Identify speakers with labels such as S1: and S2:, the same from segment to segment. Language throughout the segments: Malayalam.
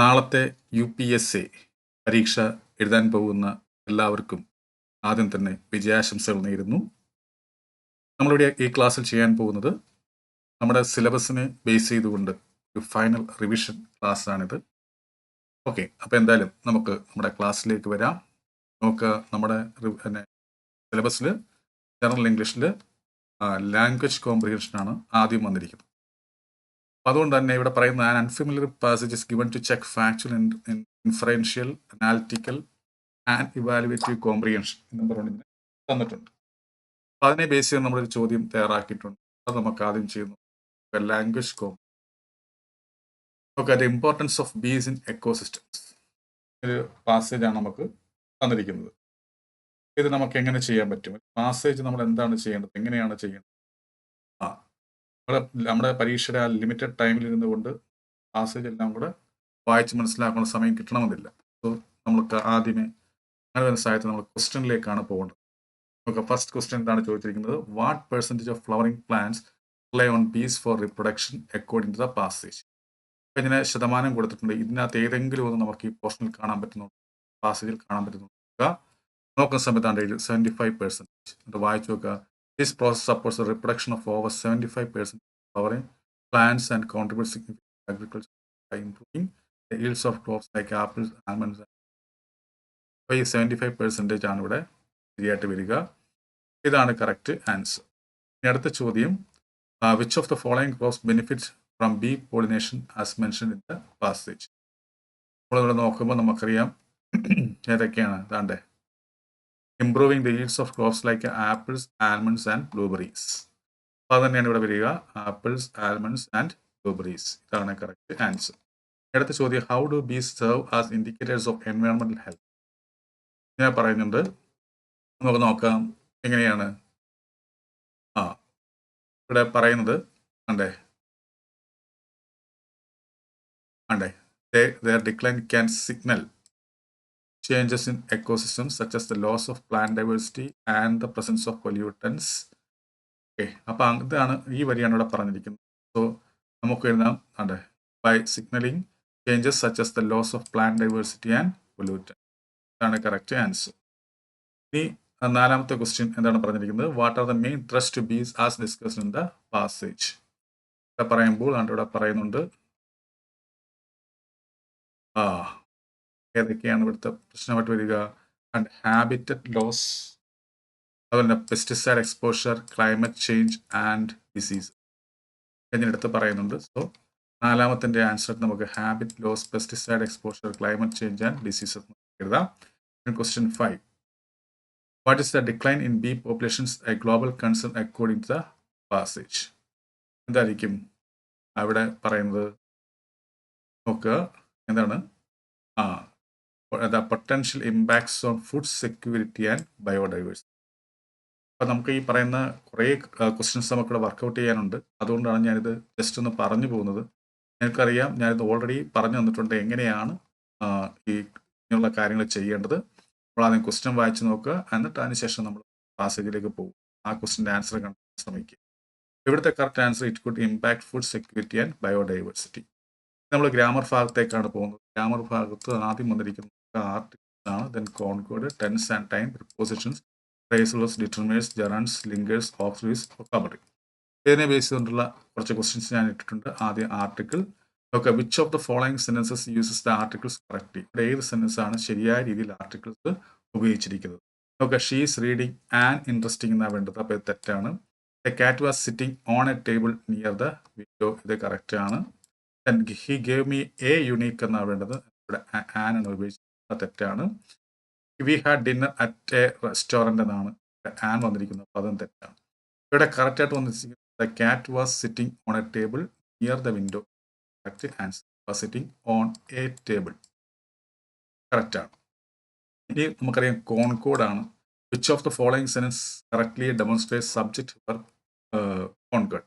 S1: നാളത്തെ യു പി എസ് എ പരീക്ഷ എഴുതാൻ പോകുന്ന എല്ലാവർക്കും ആദ്യം തന്നെ വിജയാശംസകൾ നേരുന്നു. നമ്മളിവിടെ ഈ ക്ലാസ്സിൽ ചെയ്യാൻ പോകുന്നത് നമ്മുടെ സിലബസിനെ ബേസ് ചെയ്തുകൊണ്ട് ഒരു ഫൈനൽ റിവിഷൻ ക്ലാസ് ആണിത് ഓക്കെ അപ്പോൾ എന്തായാലും നമുക്ക് നമ്മുടെ ക്ലാസ്സിലേക്ക് വരാം. നമുക്ക് നമ്മുടെ സിലബസിൽ ജനറൽ ഇംഗ്ലീഷിൽ ലാംഗ്വേജ് കോംപ്രിഹെൻഷനാണ് ആദ്യം വന്നിരിക്കുന്നത്. അതുകൊണ്ട് തന്നെ ഇവിടെ പറയുന്ന unfamiliar passages given to check factual inferential analytical and evaluative comprehension എന്ന് പറഞ്ഞിട്ട് തന്നിട്ടുണ്ട്. അപ്പോൾ അതിനെ ബേസ് ചെയ്ത് നമ്മളൊരു ചോദ്യം തയ്യാറാക്കിയിട്ടുണ്ട്. അത് നമുക്ക് ആദ്യം ചെയ്യുന്നു. Language comp okay the importance of bees in ecosystems ഒരു പാസേജാണ് നമുക്ക് തന്നിരിക്കുന്നത്. ഇത് നമുക്ക് എങ്ങനെ ചെയ്യാൻ പറ്റും? പാസേജ് നമ്മൾ എന്താണ് ചെയ്യേണ്ടത്? എങ്ങനെയാണ് ചെയ്യേണ്ടത്? നമ്മൾ നമ്മുടെ പരീക്ഷയുടെ ആ ലിമിറ്റഡ് ടൈമിൽ ഇരുന്നു കൊണ്ട് പാസേജ് എല്ലാം കൂടെ വായിച്ച് മനസ്സിലാക്കുന്ന സമയം കിട്ടണമെന്നില്ല. സോ നമുക്ക് ആദ്യമേ അങ്ങനെ വരുന്ന നമ്മൾ ക്വസ്റ്റ്യനിലേക്കാണ് പോകേണ്ടത്. നമുക്ക് ഫസ്റ്റ് ക്വസ്റ്റ്യൻ എന്താണ് ചോദിച്ചിരിക്കുന്നത്? What percentage of flowering plants play on bees for reproduction according to the passage അപ്പം ഇതിനെ ശതമാനം കൊടുത്തിട്ടുണ്ട്. ഇതിനകത്ത് ഏതെങ്കിലും ഒന്ന് നമുക്ക് ഈ പോർഷനിൽ കാണാൻ പറ്റുന്നുണ്ട് പാസേജിൽ കാണാൻ പറ്റുന്നുണ്ട് നോക്കുന്ന സമയത്താണ് സെവന്റി ഫൈവ് പെർസെന്റേജ് എന്നിട്ട് വായിച്ചു നോക്കുക. This process supports reproduction of over seventy five percent flowering plants and contribute significant agriculture by improving the yields of crops like apples, almonds. അപ്പോൾ ഈ സെവന്റി ഫൈവ് പെർസെന്റേജ് ആണ് ഇവിടെ ശരിയായിട്ട് വരിക. ഇതാണ് കറക്റ്റ് ആൻസർ ഇനി അടുത്ത ചോദ്യം which of the following crops benefits from bee pollination as mention in the passage നമ്മളിവിടെ നോക്കുമ്പോൾ നമുക്കറിയാം ഏതൊക്കെയാണ്? ഇതാണ്ടേ. Improving the yields of crops like apples almonds and blueberries അപ്പോൾ അത് തന്നെയാണ് ഇവിടെ വരിക. ആപ്പിൾസ് ആൽമണ്ട്സ് ആൻഡ് ബ്ലൂബെറീസ് ഇതാണ് കറക്റ്റ് ആൻസർ അടുത്ത ചോദ്യം how do bees serve as indicators of എൻവയോൺമെന്റൽ health ഞാൻ പറയുന്നുണ്ട്. നമുക്ക് നോക്കാം. എങ്ങനെയാണ്? ആ ഇവിടെ പറയുന്നത് അണ്ടേ അണ്ടേ their decline can signal changes in ecosystems such as the loss of plant diversity and the presence of pollutants. Okay അപ്പം ഇതാണ് ഈ വരിയാണ് ഇവിടെ പറഞ്ഞിരിക്കുന്നത്. സോ നമുക്ക് എഴുതാം. അതെ by signaling changes such as the loss of plant diversity and pollutant. ഇതാണ് കറക്റ്റ് ആൻസർ ഇനി നാലാമത്തെ ക്വസ്റ്റ്യൻ എന്താണ് പറഞ്ഞിരിക്കുന്നത്? What are the main trust bees as discussed in the passage ഇവിടെ പറയുമ്പോൾ ആണ് ഇവിടെ പറയുന്നുണ്ട്. ആ ഏതൊക്കെയാണ് ഇവിടുത്തെ പ്രശ്നമായിട്ട് വരിക? ആൻഡ് ഹാബിറ്ററ്റ് ലോസ് അതുപോലെ pesticide exposure climate change and disease എന്നിടത്ത് പറയുന്നുണ്ട്. സോ നാലാമത്തിന്റെ ആൻസർ നമുക്ക് habit loss pesticide exposure climate change and diseases എഴുതാം. Question five what is the decline in bee populations a global concern according to the passage എന്തായിരിക്കും? അവിടെ പറയുന്നത്? നോക്കുക എന്താണ്? ആ the potential impacts on food security and biodiversity അപ്പം നമുക്ക് ഈ പറയുന്ന കുറേ ക്വസ്റ്റ്യൻസ് നമുക്കിവിടെ വർക്കൗട്ട് ചെയ്യാനുണ്ട്. അതുകൊണ്ടാണ് ഞാനിത് ജസ്റ്റ് ഒന്ന് പറഞ്ഞു പോകുന്നത്. നിങ്ങൾക്കറിയാം ഞാനിത് ഓൾറെഡി പറഞ്ഞു തന്നിട്ടുണ്ട് എങ്ങനെയാണ് ഈ ഇങ്ങനെയുള്ള കാര്യങ്ങൾ ചെയ്യേണ്ടത്. നമ്മൾ ആദ്യം ക്വസ്റ്റ്യൻ വായിച്ച് നോക്കുക. എന്നിട്ട് അതിനുശേഷം നമ്മൾ പാസേജിലേക്ക് പോകും. ആ ക്വസ്റ്റിന്റെ ആൻസർ കണ്ടെത്താൻ ശ്രമിക്കുക. ഇവിടുത്തെ correct answer it could impact food security and biodiversity നമ്മൾ ഗ്രാമർ ഭാഗത്തേക്കാണ് പോകുന്നത്. ഗ്രാമർ ഭാഗത്ത് ആദ്യം വന്നിരിക്കുന്ന ആർട്ടിക്കിൾസ് ആണ്. Then concord tense and time prepositions phrasals determiners gerunds linkers auxiliaries vocabulary ഇതിനെ ബേസ് ചെയ്തുകൊണ്ടുള്ള കുറച്ച് ക്വസ്റ്റ്യൻസ് ഞാൻ ഇട്ടിട്ടുണ്ട്. ആദ്യം article okay which of the following sentences uses the articles correct ഇവിടെ ഏത് സെന്റൻസ് ശരിയായ രീതിയിൽ ആർട്ടിക്കിൾസ് ഉപയോഗിച്ചിരിക്കുന്നത്? Okay she's reading and interesting എന്നാണ് വേണ്ടത്. അപ്പോൾ ഇത് തെറ്റാണ്. The cat was sitting on a table near the window ഇത് കറക്റ്റ് ആണ്. He gave me a unique എന്നാണ് വേണ്ടത്. ഇവിടെ ആൻ ആണ് ഉപയോഗിച്ചത്. അത് തെറ്റാണ്. We had dinner at a restaurant എന്നാണ്. ആൻ വന്നിരിക്കുന്നത്. അതും തെറ്റാണ്. ഇവിടെ കറക്റ്റായിട്ട് വന്നിരിക്കുന്നത്. The cat was sitting on a table near the window correct answer was sitting on a table കറക്റ്റാണ് ഇനി നമുക്കറിയാം കോൺകോഡാണ് which of the following sense correctly demonstrate subject for concord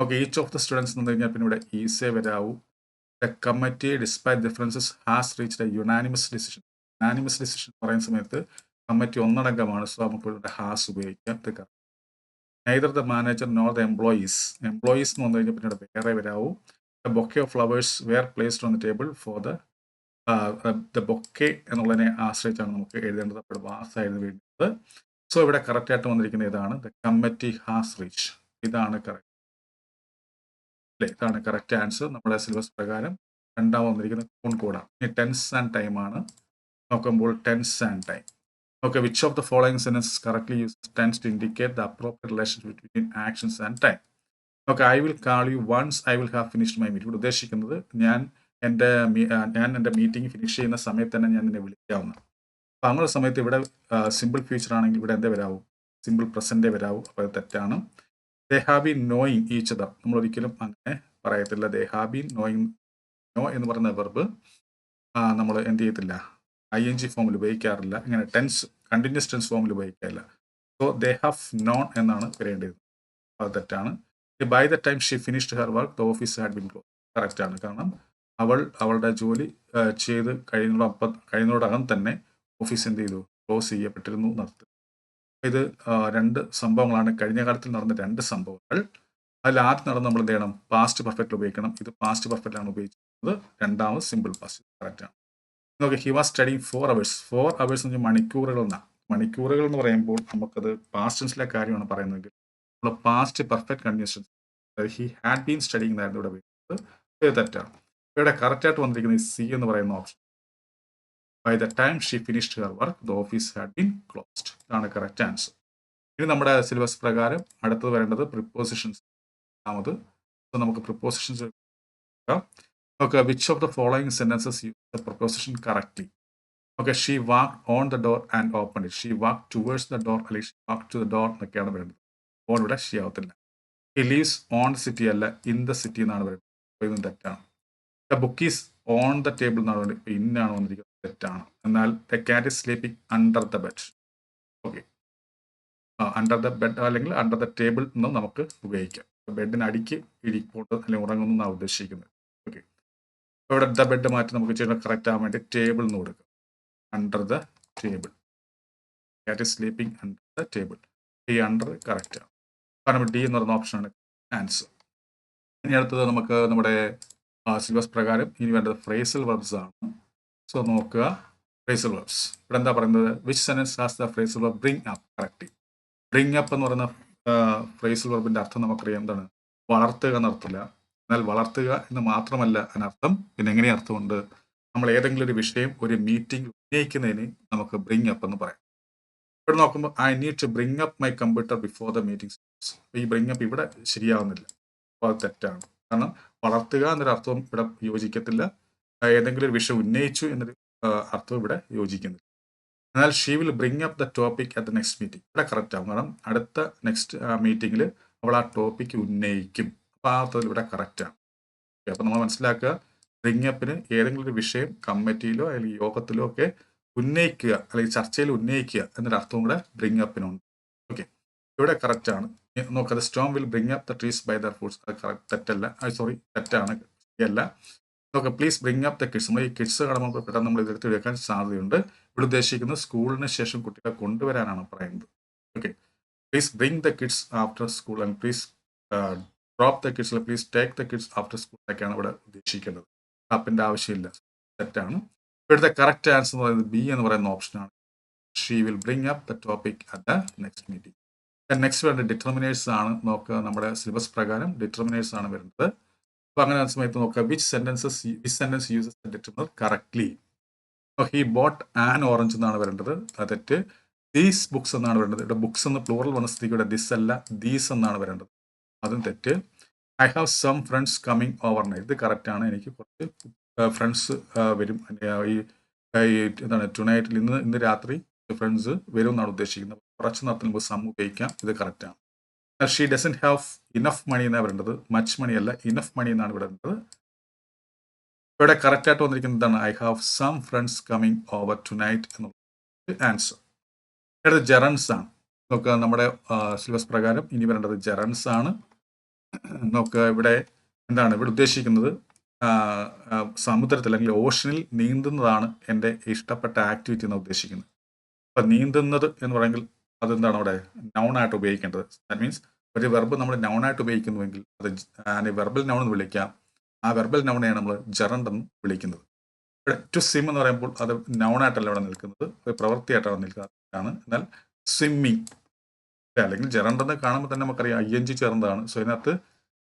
S1: okay each of the students എന്ന് കഴിഞ്ഞാൽ പിന്നെ ഇവിടെ ഈസേ വരാവൂ. The committee despite differences has reach a unanimous decision unanimous decision പറയുന്ന സമയത്ത് കമ്മിറ്റി ഒന്നടങ്കമാണ് സോ നമുക്ക് ഇവിടെ ഹാസ് ഉപയോഗിക്കാം ഇത് neither the manager nor the employees employees എന്ന് വന്നു കഴിഞ്ഞാൽ പിന്നീട് വേറെ വരാവൂ. The bouquet of flowers were placed on the table for the the bouquet എന്നുള്ളതിനെ ആശ്രയിച്ചാണ് നമുക്ക് എഴുതേണ്ടത്. അപ്പോൾ വാസ് വേണ്ടത് സോ ഇവിടെ കറക്റ്റ് ആയിട്ട് വന്നിരിക്കുന്ന ഇതാണ് ദ കമ്മിറ്റി ഹാസ് റീച്ച് ഇതാണ് കറക്റ്റ് അല്ലേ ഇതാണ് കറക്റ്റ് ആൻസർ നമ്മുടെ സിലബസ് പ്രകാരം രണ്ടാമത് വന്നിരിക്കുന്ന കോൺ കോഡാണ് ഇനി ടെൻസ് ആൻഡ് ടൈം ആണ്. നോക്കുമ്പോൾ tense and time okay which of the following sense correctly use tense to indicate the appropriate relationship between actions and time okay I will call you once I will have finished my meeting ഇവിടെ ഉദ്ദേശിക്കുന്നത് ഞാൻ എന്റെ ഞാൻ എന്റെ മീറ്റിംഗ് ഫിനിഷ് ചെയ്യുന്ന സമയത്ത് തന്നെ ഞാൻ നിന്നെ വിളിക്കാവുന്ന അപ്പോൾ അങ്ങനെ സമയത്ത് ഇവിടെ സിമ്പിൾ ഫ്യൂച്ചർ ആണെങ്കിൽ ഇവിടെ എന്തേ വരാവും? സിമ്പിൾ പ്രസന്റേ വരാവും. അപ്പോൾ തെറ്റാണ്. They have been knowing each other നമ്മൾ ഒരിക്കലും അങ്ങനെ പറയത്തില്ല. They have been knowing know എന്ന് പറയുന്ന വെർബ് നമ്മൾ എന്ത് ചെയ്യത്തില്ല? ഐ എൻ ജി ഫോമിൽ ഉപയോഗിക്കാറില്ല. ഇങ്ങനെ ടെൻസ് കണ്ടിന്യൂസ് ടെൻസ് ഫോമിൽ ഉപയോഗിക്കാറില്ല. സോ ദേ ഹാവ് നോൺ എന്നാണ് വരേണ്ടത്. അത് തെറ്റാണ്. By the time she finished her work the office had been close correct ആണ്. കാരണം അവൾ അവളുടെ ജോലി ചെയ്ത് കഴിയുന്നതോടൊപ്പം കഴിയുന്നതോടകം തന്നെ ഓഫീസ് എന്ത് ചെയ്തു? ക്ലോസ് ചെയ്യപ്പെട്ടിരുന്നു എന്നർത്ഥം ഇത് രണ്ട് സംഭവങ്ങളാണ്. കഴിഞ്ഞ കാലത്തിൽ നടന്ന രണ്ട് സംഭവങ്ങൾ. അതിൽ ആദ്യം നടന്ന് നമ്മൾ എന്ത് ചെയ്യണം? പാസ്റ്റ് പെർഫെക്റ്റ് ഉപയോഗിക്കണം. ഇത് പാസ്റ്റ് പെർഫെക്റ്റ് ആണ് ഉപയോഗിക്കുന്നത് രണ്ടാമത് സിമ്പിൾ പാസ്റ്റ് കറക്റ്റ് ആണ്. നോക്കി he was studying for hours for hours എന്ന് മണിക്കൂറുകൾ എന്നാണ് മണിക്കൂറുകൾ എന്ന് പറയുമ്പോൾ നമുക്കത് പാസ്റ്റൻസിലെ കാര്യമാണ് പറയുന്നതെങ്കിൽ നമ്മൾ past perfect condition he had been studying എന്നായിരുന്നു ഇവിടെ വരുന്നത്. തെറ്റാണ്. ഇവിടെ കറക്റ്റ് ആയിട്ട് വന്നിരിക്കുന്നത് സി എന്ന് പറയുന്ന option by the time she finished her work the office had been closed ഇതാണ് കറക്റ്റ് ആൻസർ ഇനി നമ്മുടെ സിലബസ് പ്രകാരം അടുത്തത് വരേണ്ടത് പ്രിപ്പോസിഷൻസ് രണ്ടാമത് നമുക്ക് prepositions okay which of the following sentences use the preposition correctly okay she walk on the door and open it she walk towards the door അല്ലെങ്കിൽ she walk to the door എന്നൊക്കെയാണ് വരുന്നത്. ഓൺ ഇവിടെ ഷീ ആവത്തില്ല. ഹി ലീവ്സ് ഓൺ സിറ്റി അല്ല ഇൻ ദ സിറ്റി എന്നാണ് വരുന്നത്. ഇതും തെറ്റാണ്. The book is on the table എന്നാണ് വേണ്ടത് ഇപ്പം ഇന്നാണ് വന്നിരിക്കുന്നത്. തെറ്റാണ്. എന്നാൽ the cat is sleeping under the bed okay under the bed അല്ലെങ്കിൽ അണ്ടർ ദ ടേബിൾ എന്ന് നമുക്ക് ഉപയോഗിക്കാം. ബെഡിന് അടിക്ക് ഇരിപ്പോട്ട് അല്ലെങ്കിൽ ഉറങ്ങുന്നു എന്നാണ് ഉദ്ദേശിക്കുന്നത്. ഓക്കെ ഇവിടെ ദ ബെഡ് മാറ്റി നമുക്ക് ചെയ്യുന്ന കറക്റ്റ് ആവാൻ വേണ്ടി ടേബിൾ എന്ന് കൊടുക്കുക under the table cat is sleeping under the table ഈ അണ്ടർ കറക്റ്റ് ആണ്. കാരണം ഡി എന്ന് പറയുന്ന ഓപ്ഷനാണ് ആൻസർ ഇനി അടുത്തത് നമുക്ക് നമ്മുടെ സിലബസ് പ്രകാരം ഇനി വേണ്ടത് ഫ്രേസൽ വെബ്സ് ആണ്. സോ നോക്കുക. ഫ്രേസൽ വെർബ്സ് ഇവിടെ എന്താ പറയുന്നത്? Which sentence has the phrasal verb bring up correct bring up എന്ന് പറയുന്ന ഫ്രേസൽ വെർബിന്റെ അർത്ഥം നമുക്കറിയാം. എന്താണ്? വളർത്തുക എന്നർത്ഥമില്ല. എന്നാൽ വളർത്തുക എന്ന് മാത്രമല്ല അതിനർത്ഥം. പിന്നെ എങ്ങനെ അർത്ഥമുണ്ട്? നമ്മൾ ഏതെങ്കിലും ഒരു വിഷയം ഒരു മീറ്റിംഗ് ഉന്നയിക്കുന്നതിന് നമുക്ക് ബ്രിങ് അപ്പ് എന്ന് പറയാം. ഇവിടെ നോക്കുമ്പോൾ I need to bring up my computer before the meeting ഈ ബ്രിങ് അപ്പ് ഇവിടെ ശരിയാവുന്നില്ല. അപ്പോൾ അത് തെറ്റാണ്. കാരണം വളർത്തുക എന്നൊരു അർത്ഥവും ഇവിടെ യോജിക്കത്തില്ല. ഏതെങ്കിലും ഒരു വിഷയം ഉന്നയിച്ചു എന്നൊരു അർത്ഥം ഇവിടെ യോജിക്കുന്നു. എന്നാൽ she will bring up the topic at the next meeting. ഇവിടെ കറക്റ്റ് ആവും. കാരണം അടുത്ത നെക്സ്റ്റ് മീറ്റിംഗിൽ അവൾ ആ ടോപ്പിക് ഉന്നയിക്കും. അപ്പോൾ ആ അർത്ഥത്തിൽ ഇവിടെ കറക്റ്റാണ് അപ്പോൾ നമ്മൾ മനസ്സിലാക്കുക ബ്രിങ് അപ്പിന് ഏതെങ്കിലും ഒരു വിഷയം കമ്മിറ്റിയിലോ അല്ലെങ്കിൽ യോഗത്തിലോ ഒക്കെ ഉന്നയിക്കുക അല്ലെങ്കിൽ ചർച്ചയിൽ ഉന്നയിക്കുക എന്നൊരു അർത്ഥവും കൂടെ ബ്രിങ് അപ്പിനുണ്ട്. ഓക്കെ ഇവിടെ കറക്റ്റ് ആണ്. നോക്കുക storm will bring up the trees by their foods അത് കറക്റ്റ് തെറ്റല്ല. സോറി തെറ്റാണ്. ശരിയല്ല നോക്കുക please bring up the kids നമ്മൾ ഈ കിഡ്സ് കാണുമ്പോൾ പെട്ടെന്ന് നമ്മൾ ഇതെടുത്ത് എടുക്കാൻ സാധ്യതയുണ്ട്. ഇവിടെ ഉദ്ദേശിക്കുന്നത് സ്കൂളിന് ശേഷം കുട്ടികളെ കൊണ്ടുവരാനാണ് പറയുന്നത്. Okay please bring the kids after school and please drop the kids please take the kids after school എന്നൊക്കെയാണ് ഇവിടെ ഉദ്ദേശിക്കുന്നത് അപ്പിന്റെ ആവശ്യമില്ല. തെറ്റാണ്. ഇവിടുത്തെ കറക്റ്റ് ആൻസർ എന്ന് പറയുന്നത് ബി എന്ന് പറയുന്ന ഓപ്ഷനാണ് she will bring up the topic at the next meeting next വേണ്ട ഡിറ്റർമിനേഴ്സ് ആണ്. നോക്കുക നമ്മുടെ സിലബസ് പ്രകാരം ഡിറ്റർമിനേഴ്സ് ആണ് വരുന്നത്. അപ്പോൾ അങ്ങനെ ആ സമയത്ത് നോക്കുക which sentences which sentence uses determiner correctly he bought an orange എന്നാണ് വരേണ്ടത്. തെറ്റ്. ദീസ് ബുക്സ് എന്നാണ് വരേണ്ടത്. ഇവിടെ ബുക്സ് എന്ന് പ്ലൂറൽ വന്ന സ്ഥിതിക്ക് ദിസ് അല്ല ദീസ് എന്നാണ് വരേണ്ടത്. അതും തെറ്റ്. I have some friends coming over night ഇത് കറക്റ്റ് ആണ്. എനിക്ക് കുറച്ച് ഫ്രണ്ട്സ് വരും. ആ, ഈ ആ, എന്താണ് ടുണൈറ്റിൽ ഇന്ന് ഇന്ന് രാത്രി ഫ്രണ്ട്സ് വരും എന്നാണ് ഉദ്ദേശിക്കുന്നത്. കുറച്ച് നേരത്തിന് മുമ്പ് സം ഉപയോഗിക്കാം. ഇത് കറക്റ്റ് ആണ്. She doesn't have enough money എന്നാണ് വരേണ്ടത് മച്ച് മണി അല്ല ഇനഫ് മണി എന്നാണ് വരേണ്ടത് ഇവിടെ കറക്റ്റ് ആയിട്ട് വന്നിരിക്കുന്നത് എന്താണ് I have some friends coming over tonight എന്നുള്ള ആൻസർ ഇവിടെ ജെറൻസ് ആണ്. നോക്കുക നമ്മുടെ സിലബസ് പ്രകാരം ഇനി വരേണ്ടത് ജെറൻസ് ആണ്. നോക്കുക ഇവിടെ എന്താണ് ഇവിടെ ഉദ്ദേശിക്കുന്നത് സമുദ്രത്തിൽ അല്ലെങ്കിൽ ഓഷനിൽ നീന്തുന്നതാണ് എന്റെ ഇഷ്ടപ്പെട്ട ആക്ടിവിറ്റി എന്ന് ഉദ്ദേശിക്കുന്നത്. അപ്പം നീന്തുന്നത് എന്ന് പറയുമെങ്കിൽ അതെന്താണ് അവിടെ നൗൺ ആയിട്ട് ഉപയോഗിക്കേണ്ടത്? ദാറ്റ് മീൻസ് ഒരു വെർബ് നമ്മൾ നൗൺ ആയിട്ട് ഉപയോഗിക്കുന്നുവെങ്കിൽ അത് വെർബൽ നൗൺ എന്ന് വിളിക്കാം. ആ വെർബൽ നൗണെയാണ് നമ്മൾ ജറണ്ട് എന്ന് വിളിക്കുന്നത്. ഇവിടെ ടു സിം എന്ന് പറയുമ്പോൾ അത് നൗണായിട്ടല്ല ഇവിടെ നിൽക്കുന്നത്. ഒരു പ്രവൃത്തിയായിട്ടാണ് നിൽക്കുന്നതാണ് എന്നാൽ സ്വിമ്മിങ് അല്ലെങ്കിൽ ജറണ്ടെന്ന് കാണുമ്പോൾ തന്നെ നമുക്കറിയാം ഐ എൻ ജി ചേർന്നതാണ്. സോ ഇതിനകത്ത്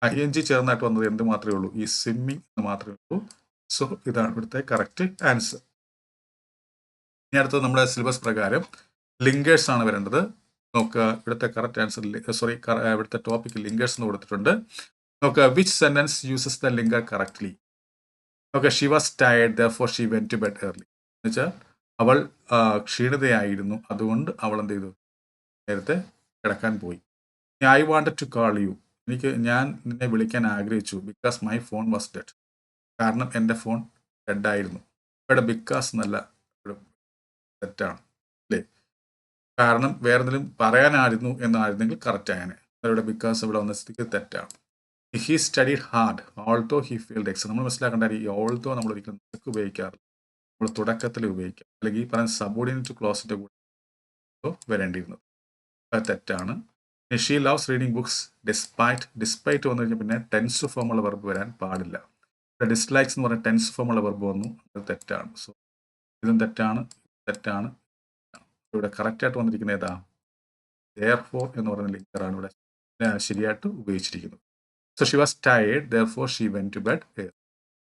S1: ഐ എൻ ജി ചേർന്നായിട്ട് വന്നത് എന്ത് മാത്രമേ ഉള്ളൂ? ഈ സ്വിമ്മിങ് എന്ന് മാത്രമേ ഉള്ളൂ. സോ ഇതാണ് ഇവിടുത്തെ കറക്റ്റ് ആൻസർ ഇനി അടുത്തത് നമ്മുടെ സിലബസ് പ്രകാരം ലിങ്കേഴ്സ് ആണ് വരേണ്ടത്. നോക്കുക ഇവിടുത്തെ കറക്റ്റ് ആൻസർ സോറി ഇവിടുത്തെ ടോപ്പിക് ലിങ്കേഴ്സ് എന്ന് കൊടുത്തിട്ടുണ്ട്. നോക്കുക which sentence uses the linker correctly okay she was tired therefore she went to bed early എന്നുവെച്ചാൽ അവൾ ആ, ക്ഷീണിതയായിരുന്നു. അതുകൊണ്ട് അവൾ എന്ത് ചെയ്തു? നേരത്തെ കിടക്കാൻ പോയി. I want to call you എനിക്ക് ഞാൻ നിന്നെ വിളിക്കാൻ ആഗ്രഹിച്ചു. Because my phone was dead കാരണം എന്റെ ഫോൺ ഡെഡായിരുന്നു ഇവിടെ ബിക്കോസ് എന്നല്ല തെറ്റാണ്. കാരണം വേറെ എന്തെങ്കിലും പറയാനായിരുന്നു എന്നായിരുന്നെങ്കിൽ കറക്റ്റ് ആയനെ. ഇവിടെ ബിക്കോസ് ഇവിടെ വന്ന സ്ഥിതിക്ക് തെറ്റാണ്. He studied hard although he failed ex നമ്മൾ മനസ്സിലാക്കേണ്ട ഈ ഓൾത്തോ നമ്മൾ ഒരിക്കലും നിനക്ക് ഉപയോഗിക്കാറില്ല. നമ്മൾ തുടക്കത്തിൽ ഉപയോഗിക്കാം. അല്ലെങ്കിൽ ഈ പറയുന്ന സബോർഡിനേറ്റ് ക്ലോസിന്റെ കൂടെ വരേണ്ടിയിരുന്നത്. അത് തെറ്റാണ്. She loves reading books despite despite വന്നു കഴിഞ്ഞാൽ പിന്നെ ടെൻസ് ഫോമുള്ള വെർബ് വരാൻ പാടില്ല. ഡിസ്ലൈക്സ് എന്ന് പറഞ്ഞാൽ ടെൻസ് ഫോമുള്ള വെർബ് വന്നു. അത് തെറ്റാണ്. സോ ഇതും തെറ്റാണ് തെറ്റാണ്. ഇവിടെ കറക്റ്റായിട്ട് വന്നിരിക്കുന്നത് ഏതാ? ദെയർ ഫോർ എന്ന് പറയുന്ന ലിറ്ററാണ് ഇവിടെ. ശരിയായിട്ട് ഉപയോഗിച്ചിരിക്കുന്നത്. So she was tired therefore she went to bed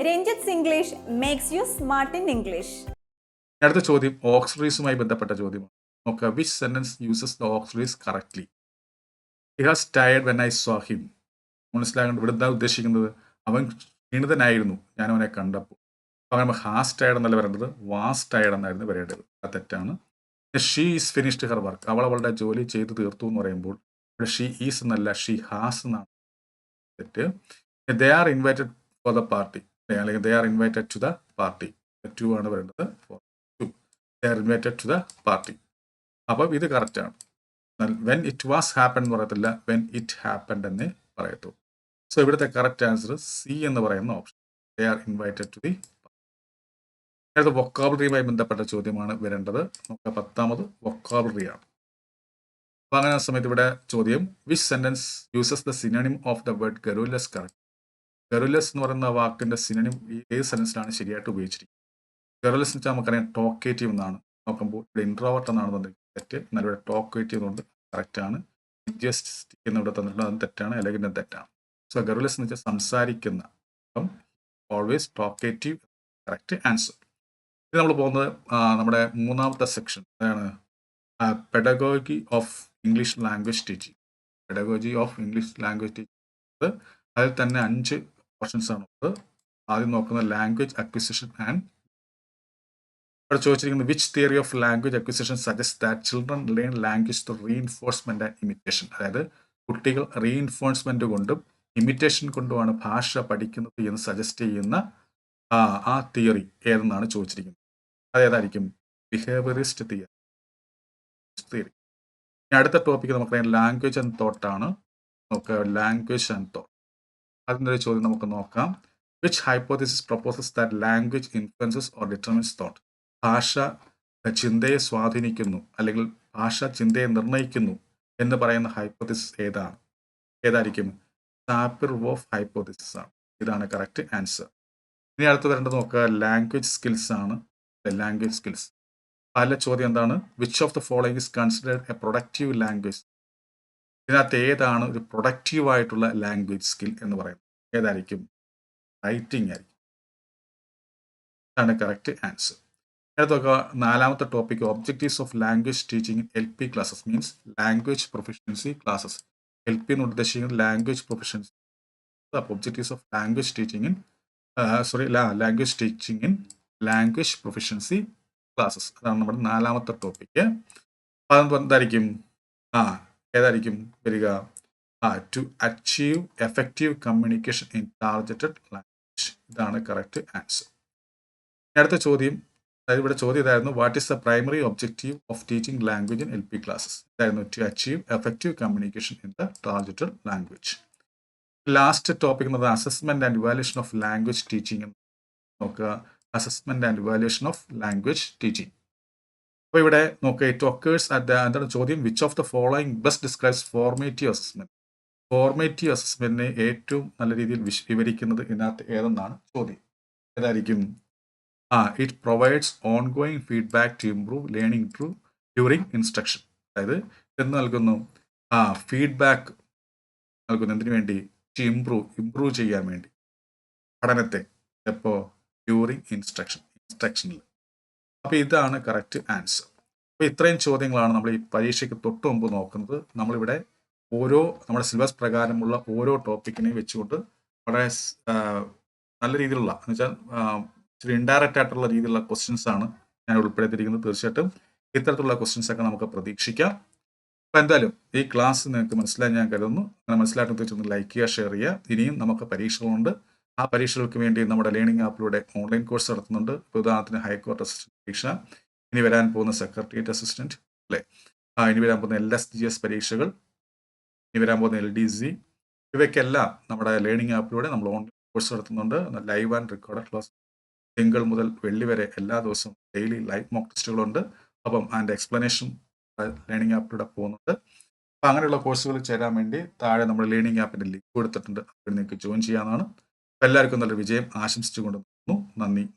S2: Ranjith English makes you smart in English
S1: അടുത്ത ചോദ്യം ഓക്സറീസുമായി ബന്ധപ്പെട്ട ചോദ്യമാണ്. നോക്കുക which sentence uses the auxiliaries correctly he has tired when I saw him മനസ്സിലാകേണ്ട ഇവിടെ എന്താ ഉദ്ദേശിക്കുന്നത്? അവൻ ക്ഷീണിതനായിരുന്നു ഞാൻ അവനെ കണ്ടപ്പോൾ അങ്ങനെ ഹാസ് ടയർഡ് എന്നല്ല വരേണ്ടത് വാസ് ടയർഡ് എന്നായിരുന്നു വരേണ്ടത് അത് തെറ്റാണ്. She is finished her work അവൾ അവളുടെ ജോലി ചെയ്ത് തീർത്തു എന്ന് പറയുമ്പോൾ ഇവിടെ ഷീ ഈസ് എന്നല്ല ഷീ ഹാസ് എന്നാണ് തെറ്റ്. They are invited for the party അല്ലെങ്കിൽ they are invited to the party to ആണ് വരേണ്ടത് to they are invited to the party അപ്പം ഇത് കറക്റ്റാണ് വെൻ ഇറ്റ് വാസ് ഹാപ്പൺ എന്ന് പറയത്തില്ല. വെൻ ഇറ്റ് ഹാപ്പൻഡ് എന്നേ പറയത്തുള്ളൂ സോ ഇവിടുത്തെ കറക്റ്റ് ആൻസർ സി എന്ന് പറയുന്ന option they are invited to the അടുത്ത വൊക്കാബിലറിയുമായി ബന്ധപ്പെട്ട ചോദ്യമാണ് വരേണ്ടത്. നമുക്ക് പത്താമത് വൊക്കാബിലറി ആണ്. അപ്പൊ അങ്ങനെ സമയത്ത് ഇവിടെ ചോദ്യം which sentence uses the synonym of the word garrulous correct garrulous എന്ന് പറയുന്ന വാക്കിന്റെ സിനണിം ഏത് സെൻസിലാണ് ശരിയായിട്ട് ഉപയോഗിച്ചിരിക്കുന്നത്. ഗെറുലസ് എന്ന് വെച്ചാൽ നമുക്കറിയാം ടോക്കേറ്റീവ് എന്നാണ്. നോക്കുമ്പോൾ ഇവിടെ ഇൻട്രോവർട്ട് എന്നാണ് തന്നിരിക്കുന്നത് തെറ്റ് എന്നാൽ ഇവിടെ ടോക്കേറ്റീവ് കൊണ്ട് കറക്റ്റാണ് ജസ്റ്റ് എന്നിവിടെ തന്നിട്ടുള്ളത് അത് തെറ്റാണ് അത് തെറ്റാണ്. സോ ഗെറുലസ് എന്ന് വെച്ചാൽ സംസാരിക്കുന്ന. അപ്പം ഓൾവേസ് ടോക്കേറ്റീവ് കറക്റ്റ് ആൻസർ ഇത് നമ്മൾ പോകുന്നത് നമ്മുടെ മൂന്നാമത്തെ സെക്ഷൻ അതാണ് pedagogy of English language teaching pedagogy of English language teaching അതിൽ തന്നെ അഞ്ച് പോർഷൻസ് ആണ് ഉള്ളത്. ആദ്യം നോക്കുന്ന ലാംഗ്വേജ് അക്വിസിഷൻ ആൻഡ് ഇവിടെ ചോദിച്ചിരിക്കുന്നത് which theory of language acquisition suggest that children learn language through reinforcement and imitation അതായത് കുട്ടികൾ റീഇൻഫോഴ്സ്മെന്റ് കൊണ്ടും ഇമിറ്റേഷൻ കൊണ്ടുമാണ് ഭാഷ പഠിക്കുന്നത് എന്ന് സജസ്റ്റ് ചെയ്യുന്ന ആ, തിയറി ഏതെന്നാണ് ചോദിച്ചിരിക്കുന്നത്? അതേതായിരിക്കും? ബിഹേവിയറിസ്റ്റ് തിയറി അടുത്ത ടോപ്പിക് നമുക്കറിയാം. ലാംഗ്വേജ് ആൻഡ് തോട്ടാണ് നമുക്ക് ലാംഗ്വേജ് ആൻഡ് തോട്ട് അതിന്റെ ഒരു ചോദ്യം നമുക്ക് നോക്കാം. Which hypothesis proposes that language influences or determines thought ഭാഷ ചിന്തയെ സ്വാധീനിക്കുന്നു അല്ലെങ്കിൽ ഭാഷ ചിന്തയെ നിർണയിക്കുന്നു എന്ന് പറയുന്ന ഹൈപ്പോത്തിസിസ് ഏതാണ്? ഏതായിരിക്കും? സാപ്പിർ വോഫ് ഹൈപ്പോത്തിസിസ് ആണ്. ഇതാണ് കറക്റ്റ് ആൻസർ ഇനി അടുത്ത് വരേണ്ടത് നോക്കുക. ലാംഗ്വേജ് സ്കിൽസ് ആണ്. ലാംഗ്വേജ് സ്കിൽസ് പല ചോദ്യം എന്താണ്? Which of the following is considered a productive language ഇതിനകത്ത് ഏതാണ് ഒരു പ്രൊഡക്റ്റീവ് ആയിട്ടുള്ള ലാംഗ്വേജ് സ്കിൽ എന്ന് പറയുന്നത്? ഏതായിരിക്കും? റൈറ്റിംഗ് ആയിരിക്കും. ഇതാണ് കറക്റ്റ് ആൻസർ അടുത്ത നോക്കുക നാലാമത്തെ topic objectives of language teaching L P classes means language proficiency classes L P എന്ന് ഉദ്ദേശിക്കുന്നത് ലാംഗ്വേജ് പ്രൊഫഷൻസി അപ്പോൾ objectives of language teaching in sorry language teaching in language proficiency classes അതാണ് നമ്മുടെ നാലാമത്തെ ടോപ്പിക്ക് അതെന്തായിരിക്കും? ആ ഏതായിരിക്കും വരിക? ആ to achieve effective communication in targeted language ഇതാണ് കറക്റ്റ് ആൻസർ അടുത്ത ചോദ്യം. അതായത് ഇവിടെ ചോദ്യം ഇതായിരുന്നു what is the primary objective of teaching language in L P classes ഇതായിരുന്നു to achieve effective communication in the targeted language last topic എന്നത് assessment and evaluation of language teaching നോക്കുക. Assessment and evaluation of language teaching അപ്പോൾ ഇവിടെ നോക്കുക ഇറ്റ് ഒക്കേഴ്സ് അറ്റ് എന്താണ് ചോദ്യം? Which of the following best describes formative assessment formative അസസ്മെന്റിനെ ഏറ്റവും നല്ല രീതിയിൽ വിവരിക്കുന്നത് ഇതിനകത്ത് ഏതെന്നാണ് ചോദ്യം. ഏതായിരിക്കും? ആ it provides ongoing feedback to improve learning through during instruction അതായത് എന്ത് നൽകുന്നു? ആ ഫീഡ്ബാക്ക് നൽകുന്നു. എന്തിനു വേണ്ടി? ടു ഇംപ്രൂവ് ഇംപ്രൂവ് ചെയ്യാൻ വേണ്ടി. പഠനത്തെ. എപ്പോ? ഡ്യൂറിങ് ഇൻസ്ട്രക്ഷൻ ഇൻസ്ട്രക്ഷനിൽ അപ്പോൾ ഇതാണ് കറക്റ്റ് ആൻസർ അപ്പോൾ ഇത്രയും ചോദ്യങ്ങളാണ് നമ്മൾ ഈ പരീക്ഷയ്ക്ക് തൊട്ട് മുമ്പ് നോക്കുന്നത്. നമ്മളിവിടെ ഓരോ നമ്മുടെ സിലബസ് പ്രകാരമുള്ള ഓരോ ടോപ്പിക്കിനെയും വെച്ചുകൊണ്ട് വളരെ നല്ല രീതിയിലുള്ള എന്ന് വെച്ചാൽ ഇച്ചിരി ഇൻഡയറക്റ്റ് ആയിട്ടുള്ള രീതിയിലുള്ള ക്വസ്റ്റ്യൻസ് ആണ് ഞാൻ ഉൾപ്പെടുത്തിയിരിക്കുന്നത് തീർച്ചയായിട്ടും. ഇത്തരത്തിലുള്ള ക്വസ്റ്റ്യൻസ് ഒക്കെ നമുക്ക് പ്രതീക്ഷിക്കാം. അപ്പോൾ എന്തായാലും ഈ ക്ലാസ് നിങ്ങൾക്ക് മനസ്സിലായി ഞാൻ കരുതുന്നു. അങ്ങനെ മനസ്സിലായിട്ട് തീർച്ചയായിട്ടും ലൈക്ക് ചെയ്യുക ഷെയർ ചെയ്യുക. ഇനിയും നമുക്ക് പരീക്ഷകളുണ്ട്. ആ പരീക്ഷകൾക്ക് വേണ്ടി നമ്മുടെ ലേണിംഗ് ആപ്പിലൂടെ ഓൺലൈൻ കോഴ്സ് നടത്തുന്നുണ്ട്. ഉദാഹരണത്തിന് ഹൈക്കോർട്ട് അസിസ്റ്റന്റ് പരീക്ഷ ഇനി വരാൻ പോകുന്ന സെക്രട്ടേറിയറ്റ് അസിസ്റ്റന്റ് അല്ലേ ആ ഇനി വരാൻ പോകുന്ന എൽ എസ് ജി എസ് പരീക്ഷകൾ ഇനി വരാൻ പോകുന്ന എൽ ഡി സി ഇവയ്ക്കെല്ലാം നമ്മുടെ ലേണിംഗ് ആപ്പിലൂടെ നമ്മൾ ഓൺലൈൻ കോഴ്സ് നടത്തുന്നുണ്ട്. ലൈവ് ആൻഡ് റെക്കോർഡ് ക്ലാസ് തിങ്കൾ മുതൽ വെള്ളി വരെ എല്ലാ ദിവസവും ഡെയിലി ലൈവ് മോക്ക് ടെസ്റ്റുകളുണ്ട് അപ്പം അതിന്റെ എക്സ്പ്ലനേഷൻ ലേണിംഗ് ആപ്പിലൂടെ പോകുന്നുണ്ട്. അപ്പം അങ്ങനെയുള്ള കോഴ്സുകൾ ചേരാൻ വേണ്ടി താഴെ നമ്മുടെ ലേണിംഗ് ആപ്പിന്റെ ലിങ്ക് കൊടുത്തിട്ടുണ്ട്. അപ്പോൾ നിങ്ങൾക്ക് ജോയിൻ അപ്പോൾ എല്ലാവർക്കും നല്ല വിജയം ആശംസിച്ചുകൊണ്ട്. നന്ദി.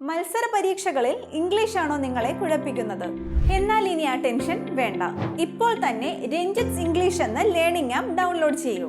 S2: മത്സര പരീക്ഷകളിൽ ഇംഗ്ലീഷ് ആണോ നിങ്ങളെ കുഴപ്പിക്കുന്നത്? എന്നാൽ ഇനി ആ ടെൻഷൻ വേണ്ട. ഇപ്പോൾ തന്നെ രഞ്ജിത്സ് ഇംഗ്ലീഷ് എന്ന ലേണിംഗ് ആപ്പ് ഡൗൺലോഡ് ചെയ്യൂ.